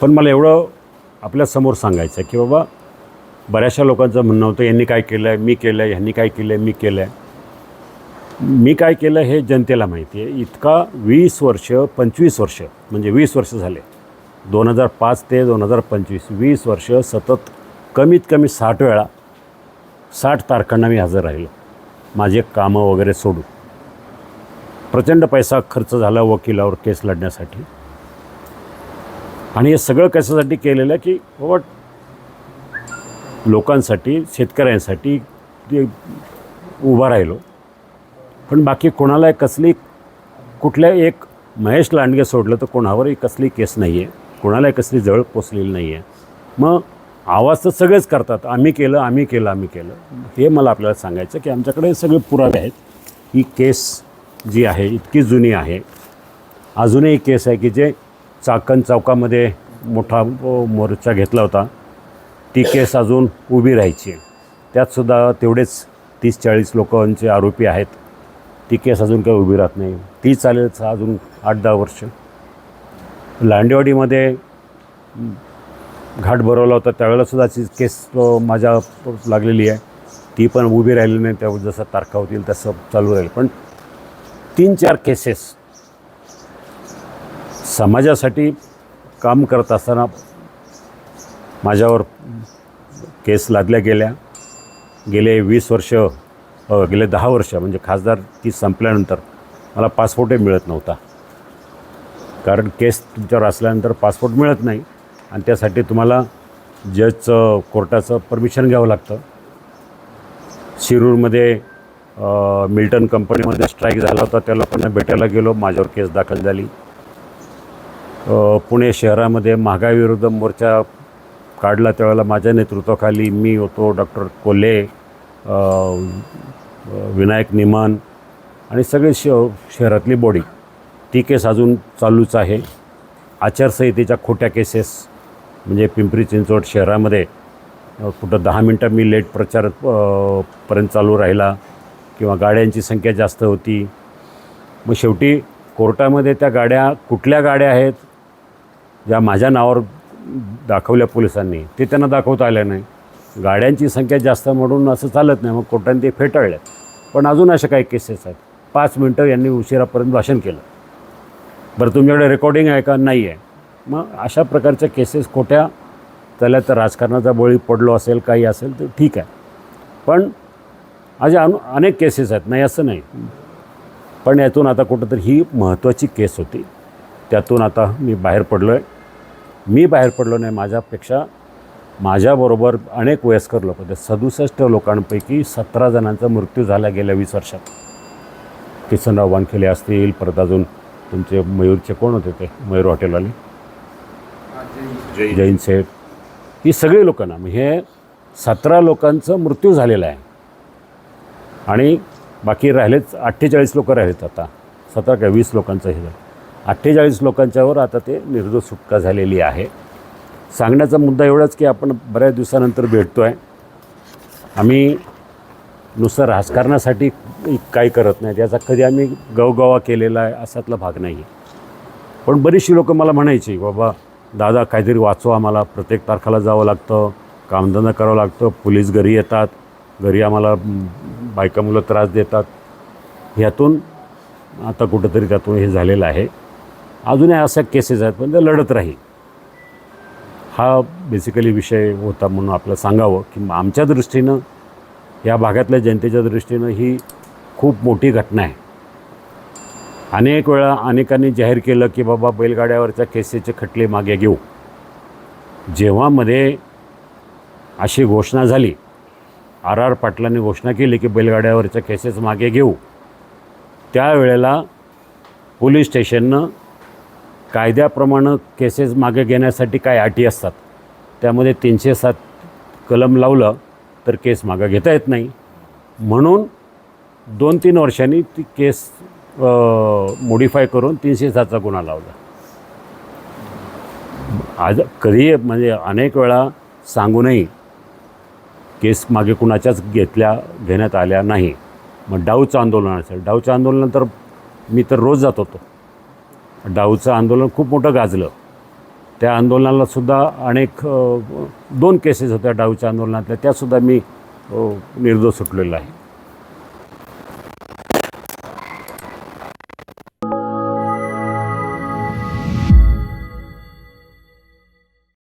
पण मला एवढं आपल्यासमोर सांगायचं आहे की बाबा बऱ्याचशा लोकांचं म्हणणं होतं यांनी काय केलं आहे मी केलं आहे ह्यांनी काय केलं आहे मी केलं आहे मी काय केलं हे जनतेला माहिती आहे. इतका वीस वर्ष पंचवीस वर्ष म्हणजे वीस वर्ष झाले. दोन हजार पाच ते दोन हजार पंचवीस वीस वर्ष सतत कमीत कमी साठ वेळा साठ तारखांना मी हजर राहिलो. माझे कामं वगैरे सोडून. प्रचंड पैसा खर्च झाला वकिलावर केस लढण्यासाठी. आणि हे सगळं कशासाठी केलेलं आहे की बाबा लोकांसाठी शेतकऱ्यांसाठी ते उभा राहिलो. पण बाकी कोणाला कसली कुठल्या एक महेश लांडगे सोडलं तर कोणावरही कसली केस नाही आहे कोणालाही कसली जळ पोचलेली नाही आहे मग आवाज तर सगळेच करतात. आम्ही केलं आम्ही केलं आम्ही केलं. हे मला आपल्याला सांगायचं की आमच्याकडे सगळे पुरावे आहेत. ही केस जी आहे इतकी जुनी आहे. अजूनही केस आहे की जे चाकण चौकामध्ये मोठा मोर्चा घेतला होता. ती केस अजून उभी राहायची त्यातसुद्धा तेवढेच तीस चाळीस लोकांचे आरोपी आहेत. ती केस अजून काही उभी राहत नाही. ती चालेल अजून आठ दहा वर्ष. लांडेवाडीमध्ये घाट भरवला होता. त्यावेळेलासुद्धा ती केस माझ्या लागलेली आहे. ती पण उभी राहिली नाही. त्यावर जसं तारखा होतील तसं चालू राहील. पण तीन चार केसेस समाजासाठी काम करत असताना माझ्यावर केस लादल्या गेल्या. गेले वीस वर्ष गेले दहा वर्ष म्हणजे खासदार ती संपल्यानंतर मला पासपोर्टही मिळत नव्हता. कारण केस तुमच्यावर असल्यानंतर पासपोर्ट मिळत नाही आणि त्यासाठी तुम्हाला जजचं कोर्टाचं परमिशन घ्यावं लागतं. शिरूरमध्ये मिल्टन कंपनीमध्ये स्ट्राईक झाला होता त्या लोकांना भेटायला गेलो माझ्यावर केस दाखल झाली. पुणे शहरामध्ये महागाईविरुद्ध मोर्चा काढला त्यावेळेला माझ्या नेतृत्वाखाली मी होतो डॉक्टर कोल्हे विनायक निमान आणि सगळे श शहरातली बॉडी. ती केस अजून चालूच आहे. आचारसंहितेच्या खोट्या केसेस म्हणजे पिंपरी चिंचवड शहरामध्ये कुठं दहा मिनटं मी लेट प्रचार पर्यंत चालू राहिला किंवा गाड्यांची संख्या जास्त होती. मग शेवटी कोर्टामध्ये त्या गाड्या कुठल्या गाड्या आहेत ज्या माझ्या नावावर दाखवल्या पोलिसांनी ते त्यांना दाखवता आल्या नाही. गाड्यांची संख्या जास्त म्हणून असं चालत नाही मग कोर्टाने ते फेटाळल्यात पण अजून अशा काही केसेस आहेत. पाच मिनटं यांनी उशिरापर्यंत भाषण केलं. बरं तुमच्याकडे रेकॉर्डिंग आहे का? नाही आहे मग अशा प्रकारच्या केसेस खोट्या त्याला तर राजकारणाचा बळी पडलो असेल काही असेल तर ठीक आहे. पण अशा अनु अनेक केसेस आहेत. नाही असं नाही. पण यातून आता कुठंतरी ही महत्त्वाची केस होती. त्यातून आता मी बाहेर पडलो आहे मी बाहेर पडलो नाही माझ्यापेक्षा माझ्याबरोबर अनेक वयस्कर लोक होते सदुसष्ट लोकांपैकी सतरा जणांचा मृत्यू झाला गेल्या वीस वर्षात. किसनराव वानखेले असतील परत अजून तुमचे मयूरचे कोण होते ते? मयूर हॉटेलवाले? जैन. सेठ. ही सगळी लोक ना मग हे सतरा लोकांचं मृत्यू झालेला आहे. आणि बाकी राहिलेच अठ्ठेचाळीस लोक राहिलेत आता. सतरा काय वीस लोकांचं हे झालं. अठ्ठेचाळीस लोकांच्यावर आता ते निर्दोष सुटका झालेली आहे. सांगण्याचा मुद्दा एवढाच की आपण बऱ्याच दिवसानंतर भेटतो आहे आम्ही नुसतं राजकारणासाठी काही करत नाही. त्याचा कधी आम्ही गवगवा केलेला आहे असातला भाग नाही. आहे पण बरीचशी लोकं मला म्हणायची बाबा दादा काहीतरी वाचवा आम्हाला. प्रत्येक तारखाला जावं लागतं. कामधंदा करावं लागतं. पोलीस घरी येतात. घरी आम्हाला बायका मुलं त्रास देतात. ह्यातून आता कुठंतरी त्यातून हे झालेलं आहे. अजूनही अशा केसेस आहेत पण ते लढत राहील. हा बेसिकली विषय होता म्हणून आपलं सांगावं की आमच्या दृष्टीनं या भागातल्या जनतेच्या दृष्टीनं ही खूप मोठी घटना आहे. अनेक वेळा अनेकांनी जाहीर केलं की बाबा बैलगाड्यावरच्या केसेसचे खटले मागे घेऊ. जेव्हा मध्ये अशी घोषणा झाली आर आर पाटलांनी घोषणा केली की बैलगाड्यावरच्या केसेस मागे घेऊ त्यावेळेला पोलीस स्टेशननं कायद्याप्रमाणे केसेस मागे घेण्यासाठी काय अटी असतात. त्यामध्ये तीनशे सात कलम लावलं तर केस मागं घेता येत नाही. म्हणून दोन तीन वर्षांनी ती केस मॉडिफाय करून तीनशे सातचा गुन्हा लावला. आज कधी म्हणजे अनेक वेळा सांगूनही केस मागे कुणाच्याच घेतल्या घेण्यात आल्या नाही. मग डाऊचं आंदोलन असेल. डाऊच्या आंदोलनानंतर मी तर रोज जात होतो. डाऊचं आंदोलन खूप मोठं गाजलं. त्या आंदोलनालासुद्धा अनेक दोन केसेस होत्या डाऊच्या आंदोलनातल्या त्यासुद्धा मी निर्दोष सुटलेला आहे.